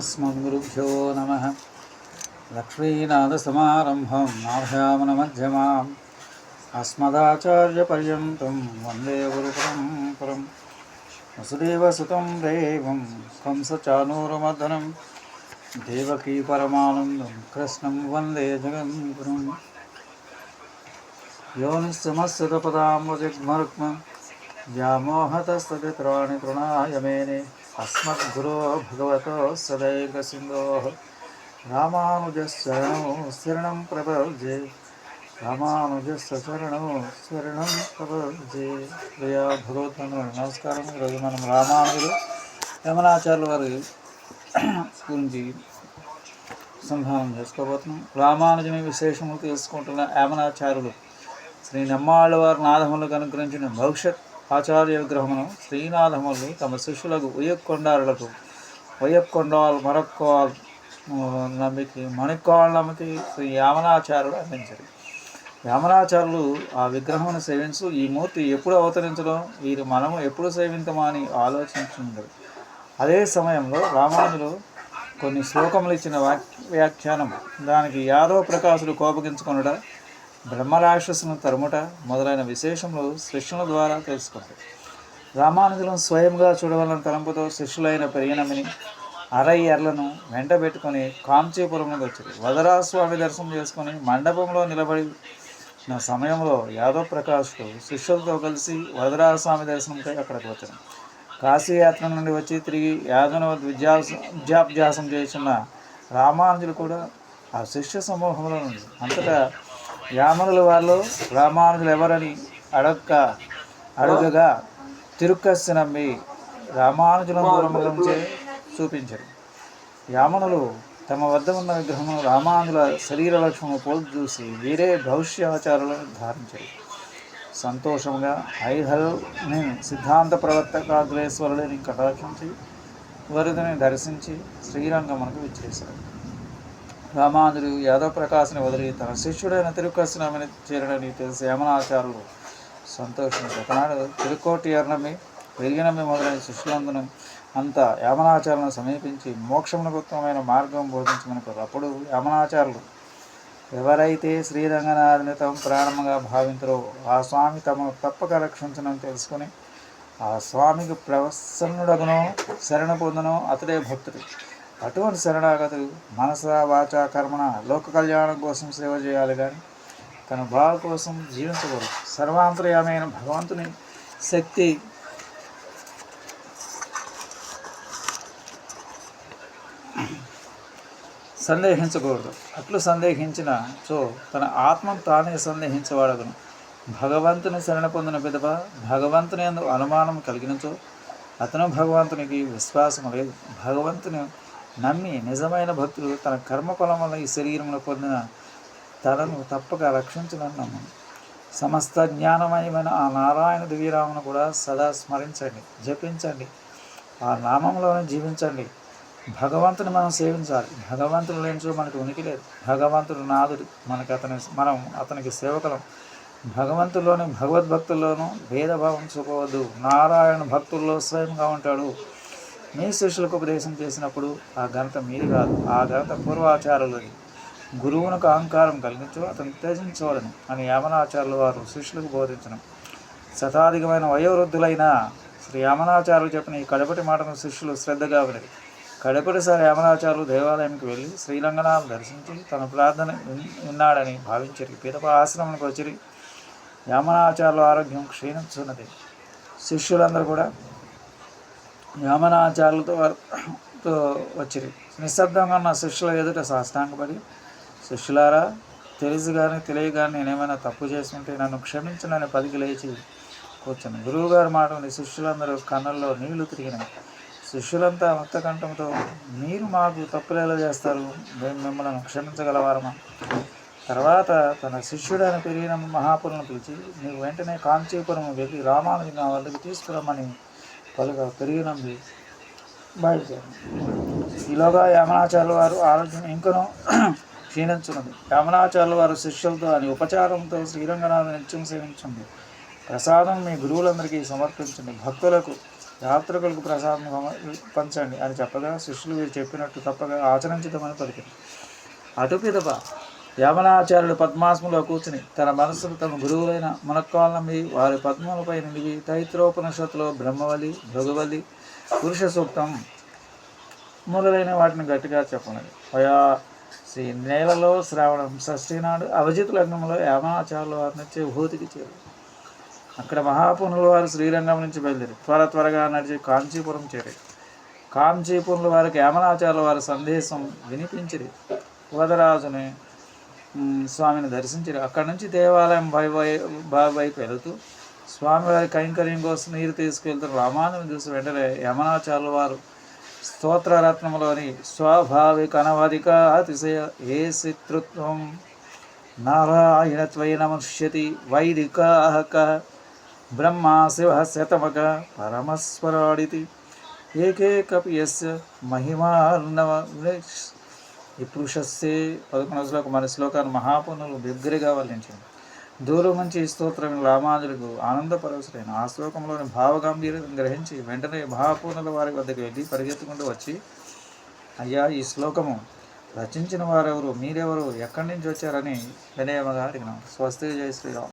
अस्मद्गुरुभ्यो नमः लक्ष्मीनाथसमारम्भं नाभ्यामनमध्यमाम् अस्मदाचार्यपर्यन्तं वन्दे गुरुपरम्परं वसुदेवसुतं देवं कंसचानूरमर्दनं देवकी परमानन्दं कृष्णं वन्दे जगद्गुरुम् योनिश्चमस्यतपदाम्बुजग्मरुक्म व्यामोहतस्तदित्राणि तृणाय मेने అస్మద్గురో భగవతో సదైకసిందో రామానుజశరణం శరణం ప్రపజే రామానుజశరణం శరణం ప్రపజే ప్రియా భగవత్ నమస్కారం ఈరోజు మనం రామానుజులు యమనాచార్యుల వారి గురించి సంధానం చేసుకోబోతున్నాం. రామానుజుని విశేషములు తెలుసుకుంటున్న యమనాచార్యులు శ్రీ నెమ్మాళ్ళ వారి నాదములకు అనుగ్రహించిన భవిష్యత్ ఆచార్య విగ్రహమును శ్రీనాథములు తమ శిష్యులకు ఉయ్యకొండారులకు ఉయ్యకొండాలు మరొక్కోల్ నమ్మికి మణికోళ్ళ నమ్మికి శ్రీ యామనాచార్యుడు అందించారు. యామనాచార్యులు ఆ విగ్రహమును సేవించు ఈ మూర్తి ఎప్పుడు అవతరించడం వీరు మనము ఎప్పుడు సేవించమా అని ఆలోచించుండరు అదే సమయంలో రామానులు కొన్ని శ్లోకములు ఇచ్చిన వాక్ వ్యాఖ్యానం దానికి యాదవ ప్రకాశుడు కోపగించుకొనుట బ్రహ్మరాక్షసును తరుముట మొదలైన విశేషములు శిష్యుల ద్వారా తెలుసుకుంది రామానుజులను స్వయంగా చూడవలన తలంపుతో శిష్యులైన పెరిగినమిని అరయ్యర్లను వెంట పెట్టుకుని కాంచీపురంలోకి వచ్చారు. వదరాస్వామి దర్శనం చేసుకుని మండపంలో నిలబడి నా సమయంలో యాదవ్ ప్రకాష్కు శిష్యులతో కలిసి వదరాస్వామి దర్శనంకై అక్కడికి వచ్చాను కాశీయాత్ర నుండి వచ్చి తిరిగి యాదవ విద్యాస విద్యాభ్యాసం చేస్తున్న రామానుజులు కూడా ఆ శిష్య సమూహంలో ఉంది అంతటా యామనుల వాళ్ళు రామానుజులు ఎవరని అడక్క అడుగగా తిరుక్కస్సు నమ్మి రామానుజులను దూరముల నుంచే చూపించారు. యామనులు తమ వద్ద ఉన్న విగ్రహము రామానుల శరీర లక్ష్మము పోల్చి చూసి వీరే భవిష్యాచారులను ధారించారు. సంతోషంగా ఐహల్ని సిద్ధాంత ప్రవర్తకాగ్రేశ్వరుడిని కటాక్షించి వరుదని దర్శించి శ్రీరంగమునకు విచ్చేశాడు రామానుడు యాదవ ప్రకాశని వదిలి తన శిష్యుడైన తిరుక్కస్నామని చేరడని తెలిసి యమనాచారులు సంతోషించారు. ఒకనాడు తిరుకోటి అర్ణమి వెలిగినమి మొదలైన శిష్యులందరూ అంత యామనాచారులను సమీపించి మోక్షమునకుత్తమైన మార్గం బోధించమనుకోరు అప్పుడు యమనాచారులు ఎవరైతే శ్రీరంగనాథుని తమ ప్రాణముగా భావించరో ఆ స్వామి తమను తప్పక రక్షించనని తెలుసుకొని ఆ స్వామికి ప్రసన్నుడగునో శరణ పొందనో అతడే భక్తుడు. అటువంటి శరణాగతులు మనస వాచ కర్మణ లోక కళ్యాణం కోసం సేవ చేయాలి కానీ తన బావ కోసం జీవించకూడదు. సర్వాంతర్యమైన భగవంతుని శక్తి సందేహించకూడదు. అట్లు సందేహించిన సో తన ఆత్మను తానే సందేహించబడదును భగవంతుని శరణ పొందిన పిదప భగవంతుని అందు అనుమానం కలిగినచో అతను భగవంతునికి విశ్వాసం లేదు. భగవంతుని నమ్మి నిజమైన భక్తుడు తన కర్మఫలం వల్ల ఈ శరీరంలో పొందిన తలను తప్పక రక్షించడం నమ్మను. సమస్త జ్ఞానమయమైన ఆ నారాయణ దివ్యరామును కూడా సదా స్మరించండి జపించండి ఆ నామంలోనే జీవించండి. భగవంతుని మనం సేవించాలి. భగవంతుడు లేనిచో మనకు ఉనికి లేదు. భగవంతుడు నాదుడు. మనకి అతని మనం అతనికి సేవకులం. భగవంతుల్లోని భగవద్భక్తుల్లోనూ భేదభావం చూపవద్దు. నారాయణ భక్తుల్లో స్వయంగా ఉంటాడు. మీ శిష్యులకు ఉపదేశం చేసినప్పుడు ఆ ఘనత మీది కాదు. ఆ ఘనత పూర్వాచారులది. గురువునకు అహంకారం కలిగించు అతను త్యజించవలను అని యామనాచార్యుల వారు శిష్యులకు బోధించడం శతాధికమైన వయోవృద్ధులైన శ్రీ యామనాచార్యులు చెప్పిన ఈ కడపటి మాటను శిష్యులు శ్రద్ధగా వినరు. కడపటిసారి యామనాచార్యులు దేవాలయంకి వెళ్ళి శ్రీలంగనాలు దర్శించి తన ప్రార్థన విన్నాడని భావించారు. పిదప ఆశ్రమానికి వచ్చి యామనాచార్యుల ఆరోగ్యం క్షీణించున్నది. శిష్యులందరూ కూడా యామనాచార్యులతో తో వచ్చిరి. నిశ్శబ్దంగా ఉన్న శిష్యుల ఎదుట సాష్టాంగపడి శిష్యులారా తెలుసు కానీ తెలియ కానీ నేనేమైనా తప్పు చేసుకుంటే నన్ను క్షమించనని పదికి లేచి కూర్చుని. గురువుగారు మాట శిష్యులందరూ కన్నుల్లో నీళ్ళు తిరిగినాయి. శిష్యులంతా ముక్తకంఠంతో మీరు మాకు తప్పులేలా చేస్తారు? మేము మిమ్మల్ని క్షమించగలవారమా? తర్వాత తన శిష్యుడైన పెరిగిన మహాపురులను పిలిచి నీవు వెంటనే కాంచీపురం వెళ్ళి రామానుజు నా వద్దకు తీసుకురమ్మని పలుక పెరిగినంది బయలుదేరి ఈలోగా యామనాచార్యుల వారు ఆరోగ్యం ఇంకనూ క్షీణించున్నది. యామనాచార్యుల వారు శిష్యులతో అని ఉపచారంతో శ్రీరంగనాథ నిత్యం సేవించండి ప్రసాదం మీ గురువులందరికీ సమర్పించండి. భక్తులకు యాత్రికులకు ప్రసాదం పంచండి అని చెప్పగా శిష్యులు వీరు చెప్పినట్టు తప్పగా ఆచరించదమని పలికింది. అటుపిదప యమనాచార్యుడు పద్మాసములో కూర్చుని తన మనస్సును తమ గురువులైన మునక్కాలనమ్మి వారి పద్మములపై నిలివి తైత్రోపనిషత్తులో బ్రహ్మవలి భృగవలి పురుష సూక్తం మొదలైన వాటిని గట్టిగా చెప్పండి వయా శ్రీ నేలలో శ్రావణం షష్ఠి నాడు అవజిత లగ్నంలో యామాచార్యుల వారిని వచ్చే భూతికి చేరు. అక్కడ మహాపునుల వారు శ్రీరంగం నుంచి బయలుదేరి త్వర త్వరగా నడిచి కాంచీపురం చేరి. కాంచీపురుల వారికి యామనాచార్యుల వారి సందేశం వినిపించిరి. వదరాజుని స్వామిని దర్శించారు. అక్కడ నుంచి దేవాలయం బై వై వైపు వెళుతూ స్వామివారి కైంకర్యం కోసం నీరు తీసుకెళ్తున్న రామానుని చూసి వెంటనే యమనాచార్యుల వారు స్తోత్రరత్నములోని స్వాభావిక అనవధిక అతిశయ ఏ శత్రుత్వం? నారాయణత్వయ నమష్యతి వైదికాహక బ్రహ్మా శివ శతమక పరమస్వరాడితి ఏకేకపి యస్య మహిమార్ణవ పురుషస్సే పదకొండవ శ్లోకం మన శ్లోకాన్ని మహాపునులు బిగ్గరగా వల్లించింది దూరం నుంచి ఈ స్తోత్రం రామానులకు ఆనందపరవశులైన ఆ శ్లోకంలోని భావగాంభీర్యం గ్రహించి వెంటనే మహాపూర్ణుల వారి వద్దకు వెళ్ళి పరిగెత్తుకుంటూ వచ్చి అయ్యా ఈ శ్లోకము రచించిన వారెవరు? మీరెవరు? ఎక్కడి నుంచి వచ్చారని? వినయమగా అడిగినాం. స్వస్తి జయ శ్రీరామ్.